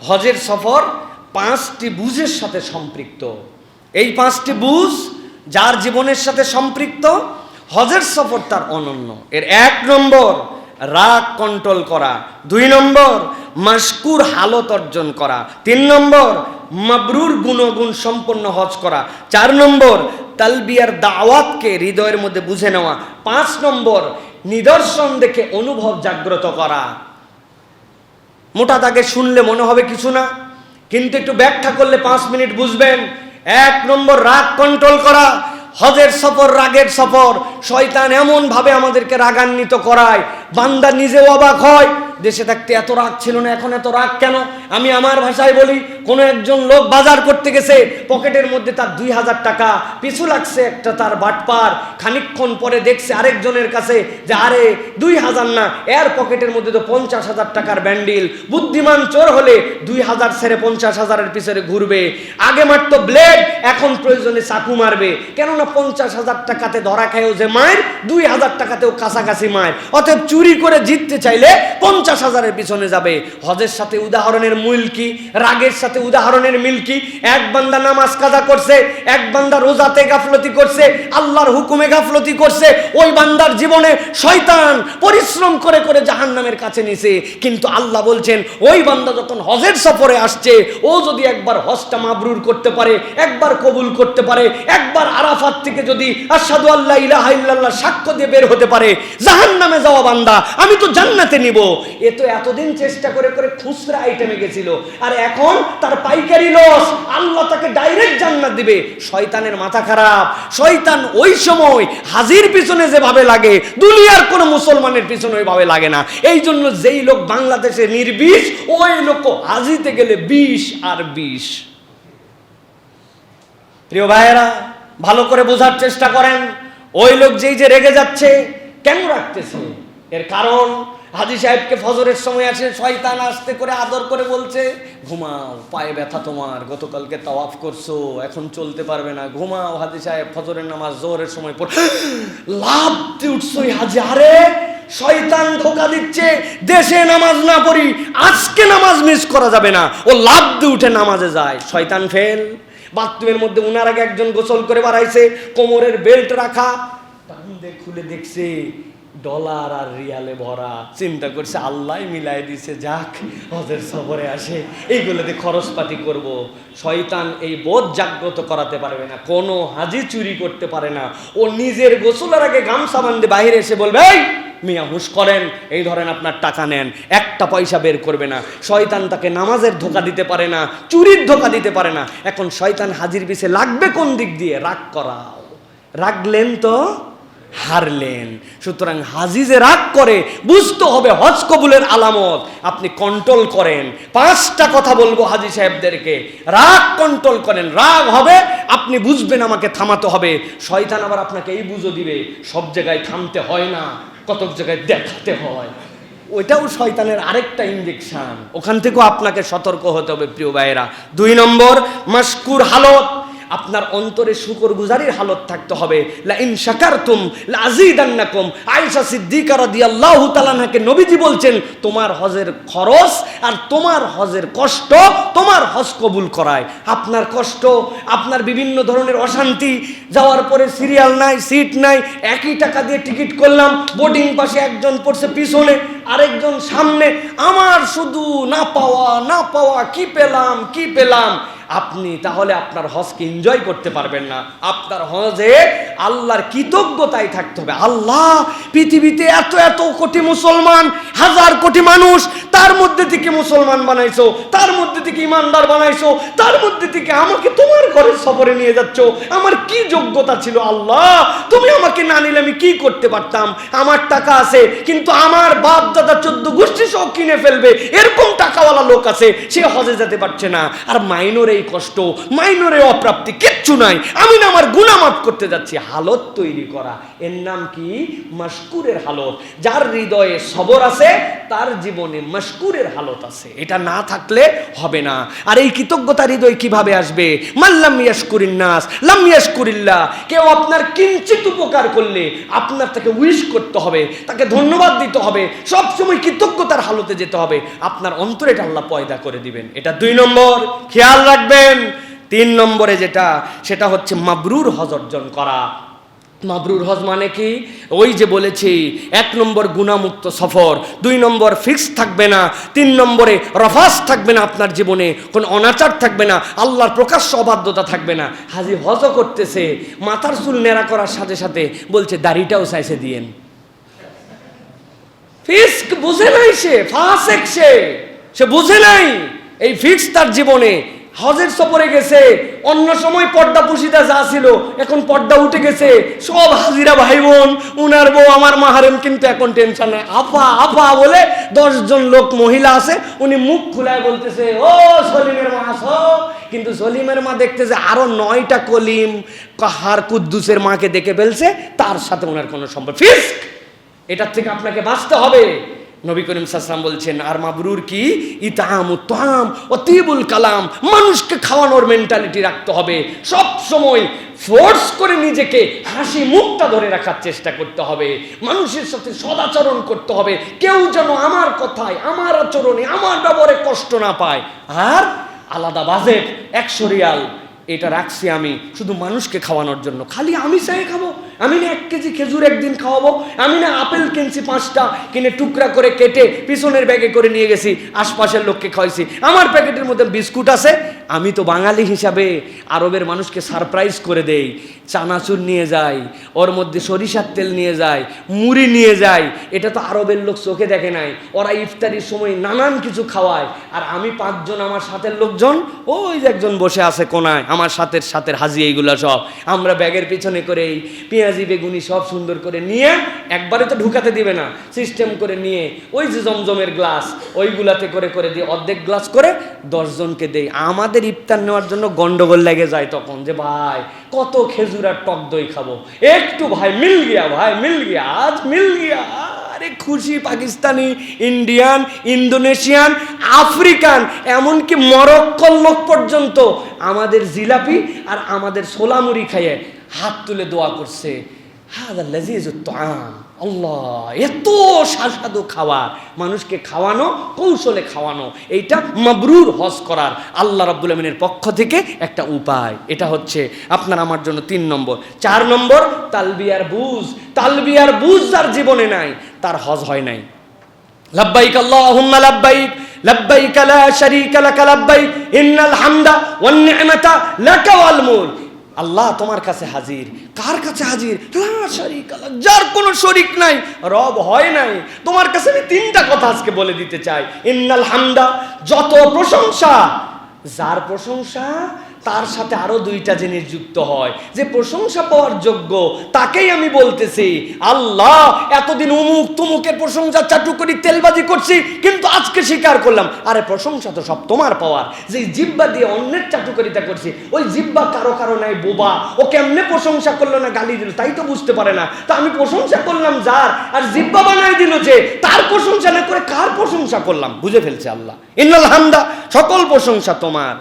হজের সফর পাঁচটি বুঝের সাথে সম্পৃক্ত। এই পাঁচটি বুঝ যার জীবনের সাথে সম্পৃক্ত, হজের সফর তার অনন্য। এর এক নম্বর, রাগ কন্ট্রোল করা। দুই নম্বর মাস্কুর হালত অর্জন করা। তিন নম্বর, মাবরুর গুণগুণ সম্পন্ন হজ করা। চার নম্বর, তালবিয়ার দাওয়াতকে হৃদয়ের মধ্যে বুঝে নেওয়া। পাঁচ নম্বর, নিদর্শন দেখে অনুভব জাগ্রত করা। মোটা তাকে শুনলে মনে হবে কিছু না, কিন্তু একটু ব্যাখ্যা করলে পাঁচ মিনিট বুঝবেন। এক নম্বর, রাগ কন্ট্রোল করা। হজের সফর রাগের সফর। শয়তান এমনভাবে আমাদেরকে রাগান্বিত করায়। বান্দা নিজেও অবাক হয়। দেশে থাকতে এত রাগ ছিল না, এখন এত রাগ কেন? আমি আমার ভাষায় বলি, কোনো একজন লোক বাজার করতে গেছে, পকেটের মধ্যে তার দুই হাজার টাকা, পিছু লাগছে একটা তার বাটপার, খানিকক্ষণ পরে দেখছে আরেকজনের কাছে যে, আরে, দুই হাজার না, এর পকেটের মধ্যে তো পঞ্চাশ হাজার টাকার ব্যান্ডিল। বুদ্ধিমান চোর হলে দুই হাজার ছেড়ে পঞ্চাশ হাজারের পিছনে ঘুরবে। আগে মারতো ব্লেড, এখন প্রয়োজনে চাকু মারবে। কেননা পঞ্চাশ হাজার টাকাতে ধরা খায়ও যে মায়ের, দুই হাজার টাকাতেও কাছাকাছি মায়ের। অতএব চুরি করে জিততে চাইলে পঞ্চাশ হাজারের পিছনে যাবে। হজের সাথে উদাহরণের মূল কি? রাগের সাথে উদাহরণের মিল কি? এক বান্দা নামাজ কাজা করছে, এক বান্দা রোজাতে গাফলতি করছে, আল্লাহর হুকুমে গাফলতি করছে, ওই বান্দার জীবনে শয়তান পরিশ্রম করে করে জাহান্নামের কাছে নিছে। কিন্তু আল্লাহ বলছেন, ওই বান্দা যখন হজের সফরে আসছে, ও যদি একবার হজটা মাবরুর করতে পারে, একবার কবুল করতে পারে, একবার আরাফাত থেকে যদি আসাদু আল্লাহ ইলাহা সাক্ষ্য দিয়ে বের হতে পারে, জাহান্নামে যাওয়া বান্দা, আমি তো জান্নাতে নিব। এ তো এতদিন চেষ্টা করে করে খুচরা আইটেমে গেছিল। আর এখন তার পাইকারি লস আল্লাহ তাকে ডাইরেক্ট জান্নাত দিবে। শয়তানের মাথা খারাপ। শয়তান ওই সময় হাজির পিছনে যেভাবে লাগে, দুনিয়ার কোনো মুসলমানের পিছনে ওইভাবে লাগে না। এই জন্য যেই লোক বাংলাদেশে নির্বিষ, ওই লোক হাজিতে গেলে বিষ আর বিষ। প্রিয় ভাইয়েরা, ভালো করে বোঝার চেষ্টা করেন। ওই লোক যেই যে রেগে যাচ্ছে, কেন রাখতেছে? এর কারণ হাজি সাহেবকে ফজরের সময় আসে, শয়তান আসতে করে আদর করে বলছে, ঘুমাও, পায়ে ব্যথা তোমার, গতকালকে তাওয়াফ করছ, এখন চলতে পারবে না, ঘুমাও হাজি সাহেব, ফজরের নামাজ, জোহরের সময় পড় লাভ উঠছো হাজি, আরে, শয়তান ধোকা দিচ্ছে, দেশে নামাজ না পড়ি, আজকে নামাজ মিস করা যাবে না। ও লাভ দিয়ে উঠে নামাজে যায়, শয়তান ফেল, বাথরুমের মধ্যে উনার আগে একজন গোসল করে বাড়াইছে, কোমরের বেল্ট রাখা খুলে দেখছে ডলার আর রিয়ালে ভরা। চিন্তা করছে আল্লাহ মিলাই দিছে, যাক হজের সফরে আসে। এইগুলোতে খরচপাতি করব। শয়তান এই বোধ জাগ্রত করাতে পারবে না। কোনো হাজি চুরি করতে পারে না। ও নিজের গোসলের আগে গামছা বান্ধে বাইরে এসে বলবে মিয়া হুশ করেন। এই ধরেন আপনার টাকা নেন। একটা পয়সা বের করবে না। শয়তান তাকে নামাজের ধোকা দিতে পারে না, চুরির ধোকা দিতে পারে না। এখন শয়তান হাজির পিছে লাগবে কোন দিক দিয়ে? রাগ করাও। রাগলেন তো হারলেন। সুতরাং হাজি যে রাগ করে বুঝতে হবে হজ কবুলের আলামত। আপনি কন্ট্রোল করেন। পাঁচটা কথা বলব হাজি সাহেবদেরকে। রাগ কন্ট্রোল করেন। রাগ হবে, আপনি বুঝবেন আমাকে থামাতে হবে। শয়তান আবার আপনাকে এই বুঝো দিবে, সব জায়গায় থামতে হয় না, কতক জায়গায় দেখাতে হয়। ওইটাও শয়তানের আরেকটা ইঞ্জেকশন ওখান থেকেও আপনাকে সতর্ক হতে হবে প্রিয় ভাইয়েরা। দুই নম্বর মাস্কুর হালত। আপনার অন্তরে শুকর গুজারির হালত থাকতে হবে। লা নবীজি বলছেন, তোমার হজের খরচ আর তোমার হজের কষ্ট, তোমার হজ কবুল করায়। আপনার কষ্ট, আপনার বিভিন্ন ধরনের অশান্তি, যাওয়ার পরে সিরিয়াল নাই, সিট নাই, একই টাকা দিয়ে টিকিট করলাম, বোর্ডিং পাশে একজন পড়ছে পিছনে, আরেকজন সামনে, আমার শুধু না পাওয়া না পাওয়া, কি পেলাম কি পেলাম? আপনি তাহলে আপনার হজকে এনজয় করতে পারবেন না। আপনার হজে আল্লাহর কৃতজ্ঞতাই থাকতে হবে। আল্লাহ পৃথিবীতে এত এত কোটি মুসলমান, হাজার কোটি মানুষ, তার মধ্যে থেকে মুসলমান বানাইছো, তার মধ্যে থেকে ইমানদার বানাইছো, তার মধ্যে থেকে আমাকে তোমার ঘরের সফরে নিয়ে যাচ্ছ? আমার কি যোগ্যতা ছিল আল্লাহ? তুমি আমাকে না নিলে আমি কি করতে পারতাম? আমার টাকা আছে, কিন্তু আমার বাপ দাদা চোদ্দ গোষ্ঠী সহ কিনে ফেলবে। এরকম টাকাওয়ালা লোক আছে, সে হজে যেতে পারছে না। আর মাইনর এই কষ্ট, মাইনরে অপ্রাপ্তি কিচ্ছু নাই। আমি না আমার গুনামাপ করতে যাচ্ছি। হালত তৈরি করা। এর নাম কি? মশকুরের হালত। যার হৃদয়ে সবর আছে তার জীবনে মশকুরের হালত আছে। এটা না থাকলে হবে না। আর এই কৃতজ্ঞতা হৃদয় কীভাবে আসবে? মাল্লাম নাস, লাম কেউ আপনার কিঞ্চিত উপকার করলে আপনার তাকে উইশ করতে হবে, তাকে ধন্যবাদ দিতে হবে সব সময় কৃতজ্ঞতার হালতে যেতে হবে। আপনার অন্তরে এটা আল্লাহ পয়দা করে দিবেন। এটা দুই নম্বর। খেয়াল রাখবেন। তিন নম্বরে যেটা, সেটা হচ্ছে মাবরুর হজ অর্জন করা। মাবরুর হজ মানে কি? ওই যে বলেছি, এক নম্বর গুণামুক্ত সফর, দুই নম্বর ফিক্স থাকবে না, তিন নম্বরে রফাস থাকবে না আপনার জীবনে, কোনো অনাচার থাকবে না, আল্লাহর প্রকাশ্য অবাধ্যতা থাকবে না। হাজি হজও করতেছে, মাথার চুল নেড়া করার সাথে সাথে বলছে, দাড়িটাও চাইছে দিয়েন। ফিস্ক বুঝে নাই সে ফাসেক সে সে বুঝে নাই। এই ফিক্স তার জীবনে হজের সফরে গেছে, অন্য সময় পর্দা পুশিদা যা ছিল, এখন পর্দা উঠে গেছে। সব হাজিরা ভাই বোন, উনার বউ আমার মাহারেম, কিন্তু এখন টেনশন নাই। আফা আপা বলে দশজন লোক মহিলা আছে, উনি মুখ খুলায় বলতেছে, ও সলিমের মা, আসো। কিন্তু সলিমের মা দেখতেছে আরও নয়টা কলিম কাহার কুদ্দুসের মাকে দেখে ফেলছে, তার সাথে ওনার কোনো সম্পর্ক। ফিস্ক! এটার থেকে আপনাকে বাঁচতে হবে। নবী করিম সাসলাম বলছেন, আর মাবরুর কি? ইতাম উত্তাম অতিবুল কালাম। মানুষকে খাওয়ানোর মেন্টালিটি রাখতে হবে। সব সময় ফোর্স করে নিজেকে হাসি মুখটা ধরে রাখার চেষ্টা করতে হবে। মানুষের সাথে সদাচরণ করতে হবে। কেউ যেন আমার কথায়, আমার আচরণে, আমার ব্যবহারে কষ্ট না পায়। আর আলাদা বাজেট, একশো রিয়াল। এটা রাখছি আমি শুধু মানুষকে খাওয়ানোর জন্য। খালি আমি চাই খাব, আমি না এক কেজি খেজুর একদিন খাওয়াবো, আমি না আপেল কিনছি পাঁচটা, কিনে টুকরা করে কেটে পিছনের ব্যাগে করে নিয়ে গেছি, আশপাশের লোককে খাওয়াইছি। আমার প্যাকেটের মধ্যে বিস্কুট আছে আমি তো বাঙালি হিসাবে আরবের মানুষকে সারপ্রাইজ করে দেই। চানাচুর নিয়ে যাই ওর মধ্যে সরিষার তেল নিয়ে যায়, মুড়ি নিয়ে যায়। এটা তো আরবের লোক চোখে দেখে নাই। ওরা ইফতারির সময় নানান কিছু খাওয়ায়। আর আমি পাঁচজন, আমার সাথের লোকজন, ওই যে একজন বসে আছে কোনায়, আমার সাথের সাথের হাজি এইগুলো সব। আমরা ব্যাগের পিছনে করে এই পেঁয়াজি, বেগুনি সব সুন্দর করে নিয়ে একবারে তো ঢুকাতে দিবে না। সিস্টেম করে নিয়ে ওই যে জমজমের গ্লাস ওইগুলাতে করে করে দিয়ে অর্ধেক গ্লাস করে দশজনকে দেই। আমাদের ইফতার নেওয়ার জন্য গন্ডগোল লেগে যায় তখন, যে ভাই, কত খেজুর আর টক দই খাব। একটু ভাই, মিল গিয়া, ভাই, মিল গিয়া, আজ মিল গিয়া। আরে খুশি পাকিস্তানি, ইন্ডিয়ান, ইন্দোনেশিয়ান, আফ্রিকান, এমনকি মরক্কর লোক পর্যন্ত আমাদের জিলাপি আর আমাদের সোলামুড়ি খাইয়ে হাত তুলে দোয়া করছে। আল্লাহ, এত সুস্বাদু খাবার মানুষকে খাওয়ানো, কৌশলে খাওয়ানো, এইটা মাবরুর হজ করার আল্লাহ রাব্বুল আমিনের পক্ষ থেকে একটা উপায়। এটা হচ্ছে আপনার আমার জন্য তিন নম্বর। চার নম্বর, তালবিয়ার বুঝ। তালবিয়ার বুঝ যার জীবনে নাই, তার হজ হয় নাই। লাব্বাইক আল্লাহুম্মা লাব্বাইক লাব্বাইক লা শারীকা লাক লাব্বাইক, ইন্নাল হামদা ওয়ান নি'মাতা লাকা ওয়াল মুলক। আল্লাহ তোমার কাছে হাজির। কার কাছে হাজির? শরিক আল্লাহ যার কোনো শরিক নাই, রব হয় নাই। তোমার কাছে আমি তিনটা কথা আজকে বলে দিতে চাই। ইন্নাল হামদা, যত প্রশংসা, যার প্রশংসা তার সাথে আরও দুইটা জিনিস যুক্ত হয়। যে প্রশংসা পাওয়ার যোগ্য, তাকেই আমি বলতেছি, আল্লাহ, এতদিন উমুক তুমুকের প্রশংসা চাটুকরি তেলবাজি করছি, কিন্তু আজকে স্বীকার করলাম, আরে প্রশংসা তো সব তোমার পাওয়ার। যে জিব্বা দিয়ে অন্যের চাটুকরিতা করছি, ওই জিব্বা কারও কারও নাই, বোবা। ও কেমনে প্রশংসা করল না গালি দিল, তাই তো বুঝতে পারে না। তা আমি প্রশংসা করলাম যার, আর জিব্বা বানাই দিল যে, তার প্রশংসা না করে কার প্রশংসা করলাম? বুঝে ফেলছে আল্লাহ। ইন্নাল হামদা, সকল প্রশংসা তোমার।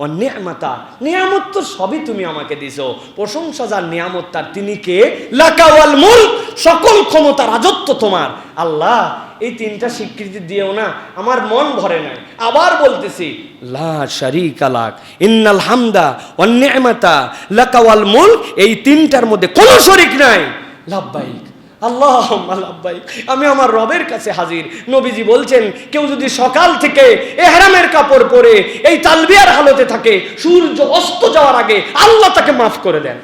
ও নিয়ামতা, নিয়ামত তো সবই তুমি আমাকে দিছো। প্রশংসা যার নিয়ামত, তার তিনি কে? লাকাওয়াল মুল সকল ক্ষমতা, রাজত্ব তোমার। আল্লাহ, এই তিনটা স্বীকৃতি দিয়েও না, আমার মন ভরে নাই। আবার বলতেছি, লা শারিকা লাক, ইন্নাল হামদা ওয়ান নিয়ামতা, লাকাওয়াল মুল এই তিনটার মধ্যে কোনো শরিক নাই। লাব্বাইক। আল্লাহ লাব্বাইক, আমি আমার রবের কাছে হাজির। নবীজি বলছেন, কেউ যদি সকাল থেকে এহরামের কাপড় পরে এই তালবিয়ার হালতে থাকে, সূর্য অস্ত যাওয়ার আগে আল্লাহ তাকে মাফ করে দেন।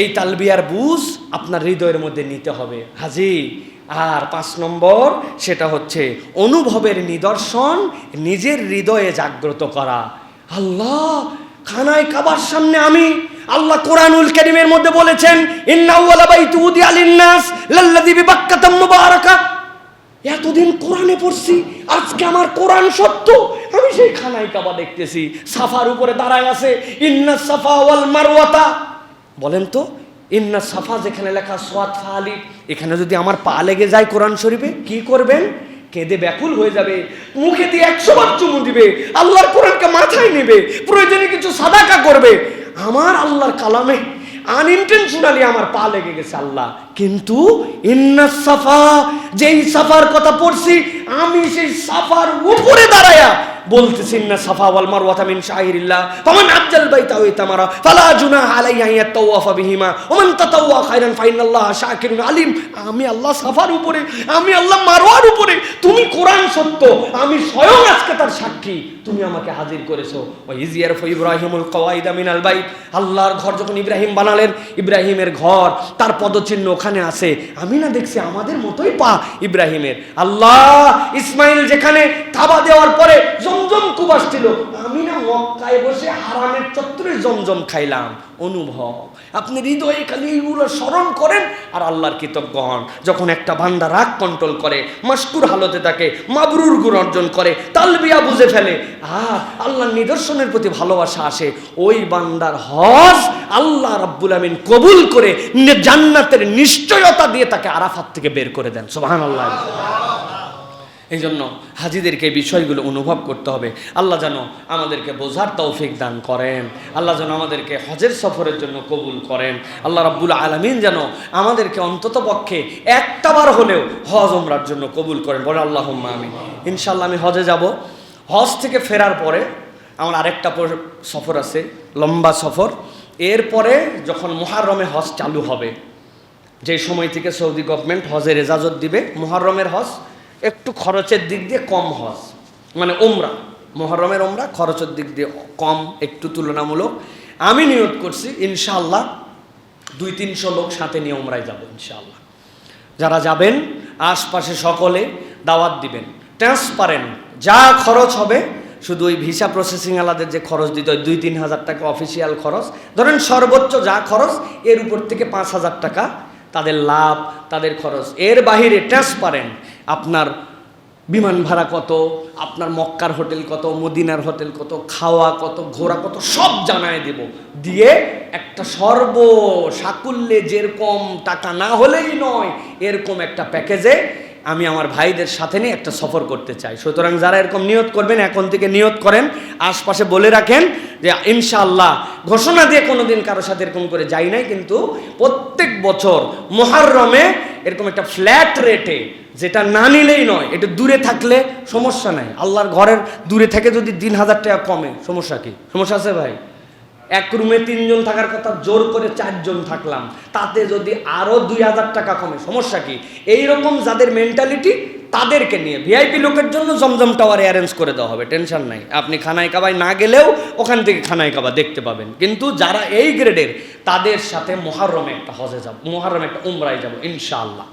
এই তালবিয়ার বুঝ আপনার হৃদয়ের মধ্যে নিতে হবে। হাজি, আর পাঁচ নম্বর, সেটা হচ্ছে অনুভবের নিদর্শন নিজের হৃদয়ে জাগ্রত করা। আল্লাহ, খানায় কাবার সামনে আমি আল্লাহ কোরআনুল কারীমের মধ্যে বলেছেন এতদিন কোরআনে পড়ছি, আজকে আমার কোরআন সত্য। আমি সেই খানায় কাবা দেখতেছি, সাফার উপরে দাঁড়ায় আছে, ইন্না সাফা ওয়াল মারওয়াতা। বলেন তো, ইন্না সাফা, যেখানে লেখা সোয়াত ফালি, এখানে যদি আমার পা লেগে যায় কোরআন শরীফে, কি করবেন? কেঁদে ব্যাকুল হয়ে যাবে। মুখে দিয়ে একশো বার চুমু দিবে। আল্লাহর কোরআনকে মাথায় নেবে। প্রয়োজনে কিছু সাদাকা করবে। আমার আল্লাহর কালামে আনইনটেনশনালি আমার পা লেগে গেছে আল্লাহ। কিন্তু ইন্না সাফা, যেই সাফার কথা পড়ছি, আমি সেই সাফার উপরে দাঁড়ায়া বলতেছি ইন্না সাফা ওয়াল মারওয়াতা মিন শাইরিল্লাহ, ফামান আজ্জাল বাইতা ওয়া তামারা ফালা জুনাহা আলাইহি ইয়াতাওয়াফা বিহিমা, ওয়া মান তাতাওয়া খায়রান ফাইনাল্লাহ শাকিরুন আলিম। আমি আল্লাহ সাফার উপরে, আমি আল্লাহ মারওয়ার উপরে, তুমি কোরআন সত্য, আমি স্বয়ং আজকে তার সাক্ষী। তুমি আমাকে হাজির করেছ। ওয়া ইজিয়ার ফ ইব্রাহিমুল কওয়াইদা মিনাল বাইত, আল্লাহর ঘর যখন ইব্রাহিম বানালেন, ইব্রাহিমের ঘর, তার পদচিহ্ন ওখানে আছে। আমি না দেখছি আমাদের মতোই পা ইব্রাহিমের। আল্লাহ ইসমাইল যেখানে থাবা দেওয়ার পরে জমজম কুবাস ছিল আমি না মক্কায় বসে হারামের চত্বরে জমজম খাইলাম। অনুভব, আপনি হৃদয়ে খালি এইগুলো স্মরণ করেন আর আল্লাহর কৃতজ্ঞ হন। যখন একটা বান্দা রাগ কন্ট্রোল করে মাস্কুর হালতে থাকে, মাবরুর গুণ অর্জন করে, তালবিয়া বুঝে ফেলে আর আল্লাহর নিদর্শনের প্রতি ভালোবাসা আসে। ওই বান্দার হজ আল্লাহ রাব্বুল আমিন কবুল করে জান্নাতের নিশ্চয়তা দিয়ে তাকে আরাফাত থেকে বের করে দেন। সুবহানাল্লাহ। এই জন্য হাজিদেরকে বিষয়গুলো অনুভব করতে হবে। আল্লাহ যেন আমাদেরকে বোঝার তৌফিক দান করেন। আল্লাহ যেন আমাদেরকে হজের সফরের জন্য কবুল করেন। আল্লাহ রাব্বুল আলমিন যেন আমাদেরকে অন্তত পক্ষে একটাবার হলেও হজ ওমরার জন্য কবুল করেন। বলে আল্লাহ আমি ইনশাল্লাহ আমি হজে যাব। হজ থেকে ফেরার পরে আমার আরেকটা সফর আছে, লম্বা সফর। এরপরে যখন মুহাররমে হজ চালু হবে, যে সময় থেকে সৌদি গভর্নমেন্ট হজের এজাজত দিবে, মুহররমের হজ একটু খরচের দিক দিয়ে কম হজ মানে ওমরা মহরমের ওমরা খরচের দিক দিয়ে কম, একটু তুলনামূলক। আমি নিয়োগ করছি, ইনশাআল্লাহ দুই তিনশো লোক সাথে নিয়ে ওমরায় যাব, ইনশাআল্লাহ। যারা যাবেন, আশপাশে সকলে দাওয়াত দিবেন। ট্রান্সপারেন্ট যা খরচ হবে, শুধু ওই ভিসা প্রসেসিং আলাদের যে খরচ দিতে হয়, দুই তিন হাজার টাকা অফিসিয়াল খরচ। ধরেন সর্বোচ্চ যা খরচ, এর উপর থেকে পাঁচ হাজার টাকা তাদের লাভ, তাদের খরচ। এর বাহিরে ট্রান্সপারেন্ট আপনার বিমান ভাড়া কত, আপনার মক্কার হোটেল কত, মদিনার হোটেল কত, খাওয়া কত, ঘোরা কত, সব জানায় দেব। দিয়ে একটা সর্ব সাকুল্যে যেরকম টাকা না হলেই নয়, এরকম একটা প্যাকেজে আমি আমার ভাইদের সাথে নিয়ে একটা সফর করতে চাই। সুতরাং যারা এরকম নিয়ত করবেন, এখন থেকে নিয়ত করেন, আশপাশে বলে রাখেন যে, ইনশাআল্লাহ, ঘোষণা দিয়ে কোনোদিন কারও সাথে এরকম করে যাই নাই, কিন্তু প্রত্যেক বছর মহারমে এরকম একটা ফ্ল্যাট রেটে যেটা না নিলেই নয় এটা দূরে থাকলে সমস্যা নাই। আল্লাহর ঘরের দূরে থেকে যদি তিন হাজার টাকা কমে, সমস্যা কি? সমস্যা আছে ভাই? এক রুমে তিনজন থাকার কথা, জোর করে চারজন থাকলাম। তাতে যদি আরও দুই হাজার টাকা কমে, সমস্যা কি? এইরকম যাদের মেন্টালিটি তাদেরকে নিয়ে ভিআইপি লোকের জন্য জমজম টাওয়ার অ্যারেঞ্জ করে দেওয়া হবে টেনশন নাই। আপনি খানায় কাবায় না গেলেও ওখান থেকে খানায় কাবা দেখতে পাবেন। কিন্তু যারা এই গ্রেডের তাদের সাথে মহারমে একটা হজে যাব, মহারমে একটা উমরায় যাব, ইনশাআল্লাহ।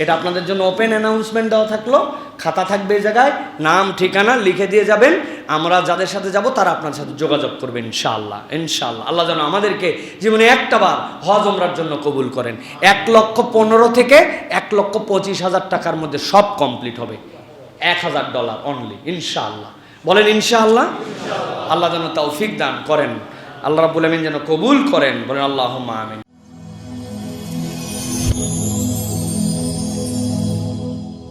এটা আপনাদের জন্য ওপেন অ্যানাউন্সমেন্ট দেওয়া থাকল। খাতা থাকবে এই জায়গায়, নাম, ঠিকানা লিখে দিয়ে যাবেন। আমরা যাদের সাথে যাব, তারা আপনার সাথে যোগাযোগ করবে ইনশাআল্লাহ ইনশাআল্লাহ। আল্লাহ যেন আমাদেরকে জীবনে একটা বার হজ ওমরার জন্য কবুল করেন। এক লক্ষ পনেরো থেকে এক লক্ষ পঁচিশ হাজার টাকার মধ্যে সব কমপ্লিট হবে। এক হাজার ডলার অনলি ইনশাআল্লাহ। বলেন ইনশাআল্লাহ। আল্লাহ যেন তৌফিক দান করেন। আল্লাহ রাবুল আমিন যেন কবুল করেন। বলেন আল্লাহ আমিন।